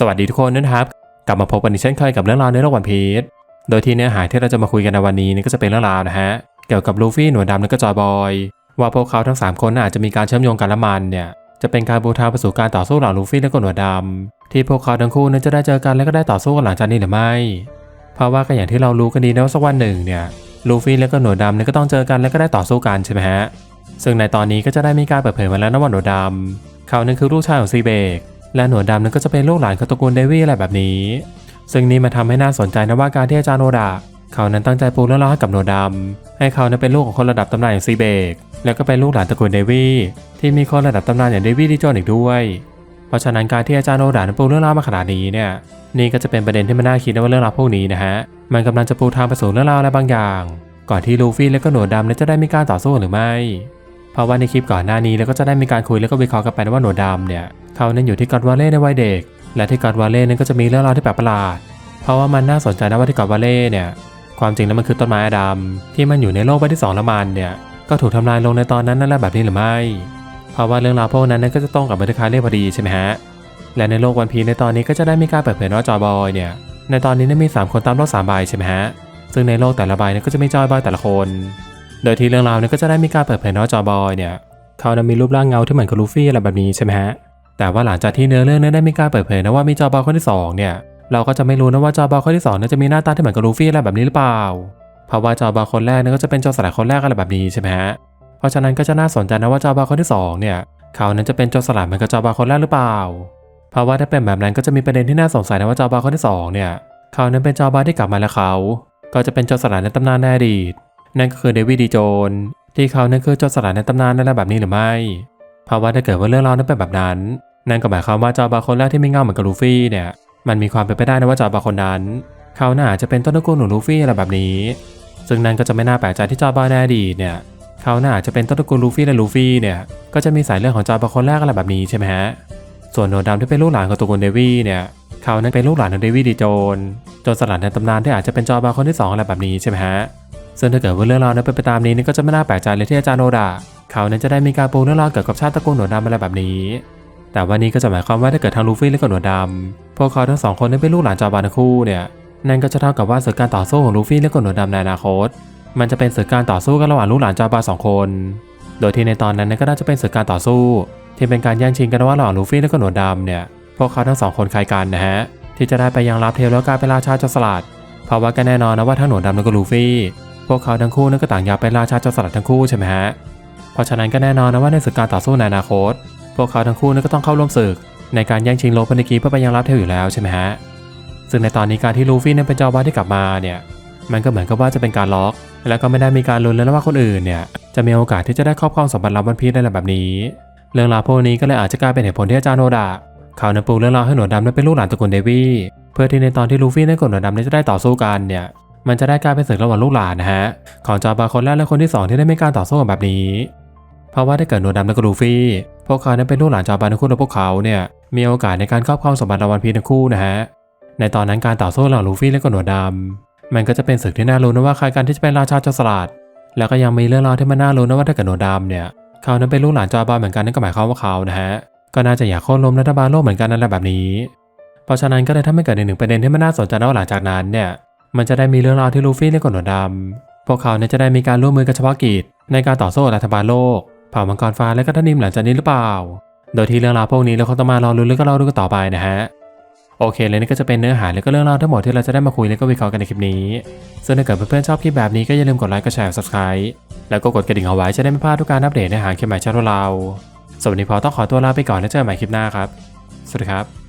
สวัสดีทุกคนนะครับ กลับมาพบกันอีกเช่นเคยกับเรื่องราวในโลกวันพีชโดยที่เนื้อหาที่เราจะมาคุยกันในวันนี้นี่ก็จะเป็นเรื่องราวนะฮะเกี่ยวกับลูฟี่หนวดดำและก็จอยบอย ว่าพวกเขาทั้ง 3 คนอาจจะมีการเชื่อมโยงกันละมันเนี่ยจะเป็นการบูทางไปสู่การต่อสู้หว่างลูฟี่และก็หนวดดำที่พวกเขาทั้งคู่นั้นจะได้เจอกันและก็ได้ต่อสู้กันหลังจากนี้หรือไม่ เพราะว่าก็อย่างที่เรารู้กันดีนะว่าสักวันหนึ่งเนี่ยลูฟี่และก็หนวดดำเนี่ยก็ต้องเจอกันและก็ได้ต่อสู้กันใช่ไหมฮะซึ่งในตอนนี้ก็จะได้มีการเปิดเผยมาแล้วนะว่าหนวดดำเขานั้นคือลูกชายของซีเบก และหนวดดำนั้นก็จะเป็นลูกหลานของตระกูลเดวี่อะไรแบบนี้ ซึ่งนี่มาทำให้น่าสนใจนะว่าการที่อาจารย์โนดะเขานั้นตั้งใจปูเรื่องราวให้กับหนวดดำให้เขานั้นเป็นลูกของคนระดับตำนานอย่างซีเบกแล้วก็เป็นลูกหลานตระกูลเดวี่ที่มีคนระดับตำนานอย่างเดวี่ดิโจนอีกด้วย เพราะฉะนั้นการที่อาจารย์โนดะนั้นปูเรื่องราวมาขนาดนี้เนี่ยนี่ก็จะเป็นประเด็นที่มันน่าคิดนะว่าเรื่องราวพวกนี้นะฮะมันกำลังจะปูทางไปสู่เรื่องราวอะไรบางอย่าง ก่อนที่ลูฟี่และก็หนวดดำนั้นจะได้มีการต่อสู้หรือไม่ เพราะว่าในคลิปก่อนหน้านี้แล้วก็จะได้มีการคุยแล้วก็วิเคราะห์กันไปนะว่าหนวดำเนี่ยเขานั้นอยู่ที่กอดวาเล่ในวัยเด็ก และที่กอดวาเล่นั้นก็จะมีเรื่องราวที่แปลกประหลาด เพราะว่ามันน่าสนใจนะว่าที่กอดวาเล่เนี่ยความจริงแล้วมันคือต้นไม้อดำที่มันอยู่ในโลกใบที่สองละมันเนี่ยก็ถูกทำลายลงในตอนนั้นนั่นแหละแบบนี้หรือไม่ เพราะว่าเรื่องราวพวกนั้นนั้นก็จะตรงกับบันทึกคาเล่พอดีใช่ไหมฮะและในโลกวันพีในตอนนี้ก็จะได้มีการเปิดเผยว่าจอยบอยเนี่ยในตอนนี้นั้นมี 3 คนตามโลก3ใบใช่ไหมฮะซึ่งในโลกแต่ละใบเนี่ยก็จะมีจอยบอยแต่ละคน โดยที่เรื่องราวเนี่ยก็จะได้มีการเปิดเผยว่าจอบอยเนี่ยเขานั้นมีรูปร่างเงาที่เหมือนกับลูฟี่อะไรแบบนี้ใช่ไหมฮะแต่ว่าหลังจากที่เนื้อเรื่องนั้นได้มีการเปิดเผยนะว่ามีจอบอยคนที่สองเนี่ยเราก็จะไม่รู้นะว่าจอบอยคนที่สองนั้นจะมีหน้าตาที่เหมือนกับลูฟี่อะไรแบบนี้หรือเปล่า เพราะว่าจอบอยคนแรกนั้นก็จะเป็นจรสลัดคนแรกอะไรแบบนี้ใช่ไหมฮะเพราะฉะนั้นก็จะน่าสนใจนะว่าจอบอยคนที่สองเนี่ยเขานั้นจะเป็นจรสลัดเหมือนกับจอบอยคนแรกหรือเปล่า เพราะว่าถ้าเป็นแบบนั้นก็จะมีประเด็นที่น่าสงสัยนะว่าจอบาคนที่สองเนี่ยเขานั้นเป็นจอบาที่กลับมาแล้วเขา ก็จะเป็นจรสลัดในตำนานในอดีต นั่นก็คือเดวิดดีโจนที่เขานั้นคือโจรสลัดในตำนานนั่นแหละแบบนี้หรือไม่ เพราะว่าถ้าเกิดว่าเรื่องราวนั้นเป็นแบบนั้น นั่นก็หมายความว่าจอบาคนแรกที่ไม่เงาเหมือนกับลูฟี่เนี่ย มันมีความเป็นไปได้นะว่าจอบาคนนั้น เขาน่าจะเป็นต้นตระกูลของลูฟี่อะไรแบบนี้ ซึ่งนั่นก็จะไม่น่าแปลกใจที่จอบาในอดีตเนี่ย เขาน่าจะเป็นต้นตระกูลลูฟี่และลูฟี่เนี่ย ก็จะมีสายเลือดของจอบาคนแรกอะไรแบบนี้ใช่ไหมฮะ ส่วนโนดำที่เป็นลูกหลานของตระกูลเดวี่เนี่ย เขานั้นเป็นลูกหลานของเดวี่ดีโจนจนสลัดในตำนานที่อาจจะเป็นจอบาคนที่สองอะไรแบบนี้ใช่ไหมฮะ ซึ่งถ้าเกิดว่าเรื่องราวนั้นเป็นไปตามนี้นี่ก็จะไม่น่าแปลกใจเลยที่อาจารย์โนดะเขานั้นจะได้มีการปูเรื่องราวเกี่ยวกับชาติตระกูลหนวดดำอะไรแบบนี้ แต่วันนี้ก็จะหมายความว่าถ้าเกิดทางลูฟี่และก็หนวดดำพวกเขาทั้งสองคนนั้นเป็นลูกหลานจอบาทั้งคู่เนี่ยนั่นก็จะเท่ากับว่าศึกการต่อสู้ของลูฟี่และก็หนวดดำในอนาคต มันจะเป็นศึกการต่อสู้กันระหว่างลูกหลานจอบาสองคน โดยที่ในตอนนั้นก็น่าจะเป็นศึกการต่อสู้ ที่เป็นการแย่งชิงกันระหว่างลูฟี่และก็หนวดดำเนี่ยพวกเขาทั้งสองคนใครกันนะฮะที่จะได้ไปยังรับเทลแล้วกลายเป็นราชาจรสลัดเพราะว่าก็แน่นอนนะว่าทั้งหนวดดำและก็ลูฟี่ พวกเขาทั้งคู่นั้นก็ต่างอยากเป็นราชาโจรสลัดทั้งคู่ใช่ไหมฮะ เพราะฉะนั้นก็แน่นอนนะว่าในศึกการต่อสู้ในอนาคต พวกเขาทั้งคู่นั้นก็ต้องเข้าร่วมศึก ในการแย่งชิงโลพันธิกีเพื่อไปยังรับเทลอยู่แล้วใช่ไหมฮะ ซึ่งในตอนนี้การที่ลูฟี่นั้นเป็นเจ้าบ้านที่กลับมาเนี่ยมันก็เหมือนกับว่าจะเป็นการล็อก แล้วก็ไม่ได้มีการลุ้นแล้วว่าคนอื่นเนี่ยจะมีโอกาสที่จะได้ครอบครองสมบัติลับวันพีได้แบบนี้ เรื่องราวพวกนี้ก็เลยอาจจะกลายเป็นเหตุผลที่อาจารย์โนดะเขานั้นปูเรื่องราวให้หนวดดำนั้นเป็นลูกหลานตระกูลเดวี่เพื่อที่ในตอนที่ลูฟี่นั้นกับหนวดดำนั้นจะได้ต่อสู้กันเนี่ย มันจะได้กลายเป็นศึกระหว่างลูกหลานนะฮะของจาบาคนแรกและคนที่สองที่ได้ไมีการต่อสู้กันแบบนี้ เพราะว่าถ้เกิดหนวดดำและก็ลูฟี่ พวกเขานั้นเป็นลูกหลานจาบาทั้งคู่และพวกเขาเนี่ยมีโอกาสในการครอบครองสมบัติรางวัลพีทั้งคู่นะฮะในตอนนั้นการต่อสู้ระหว่างลูฟี่และก็หนวดดำมันก็จะเป็นศึกที่น่าลุ้นนะว่าใครกันที่จะเป็นราชาจรสลัดแล้วก็ยังมีเรื่องราวที่มันน่าลุ้นนะว่าถ้าเกิดหนวดดำเนี่ยเขานั้นเป็นลูกหลานจาบาเหมือนกันนั่นก็หมายความว่าเขานะฮะก็น่าจะอยากโค่นล้มรัฐบาลโลกเหมือนกันนั่นแหละแบบนี้ เพราะฉะนั้นก็เลยทำให้เกิดในหนึ่งประเด็นที่มันน่าสนใจนะว่าหลังจากนั้นเนี่ย มันจะได้มีเรื่องราวที่ลูฟี่และก็หนวดดำพวกเขาเนี่ยจะได้มีการร่วมมือกันเฉพาะกิจในการต่อสู้รัฐบาลโลก เผ่ามังกรฟ้าและก็ท่านิมหลังจากนี้หรือเปล่า โดยที่เรื่องราวพวกนี้เราคงต้องมารอลุ้แล้วก็รอดูกันต่อไปนะฮะโอเคเลยนี่ก็จะเป็นเนื้อหาและก็เรื่องราวทั้งหมดที่เราจะได้มาคุยและก็วิเคราะห์กันในคลิปนี้ ซึ่งถ้าเกิดเพื่อนๆชอบคลิปแบบนี้ก็อย่าลืมกดไลค์กดแชร์ subscribe แล้วก็กดกระดิ่งเอาไว้จะได้ไม่พลาดทุกการอัปเดตในหางคลิปใหม่ช่องเราสวัสดีพอต้องขอตัวลาไปก่อนแล้วเจอกันใหม่คลิปหน้าครับ สวัสดีครับ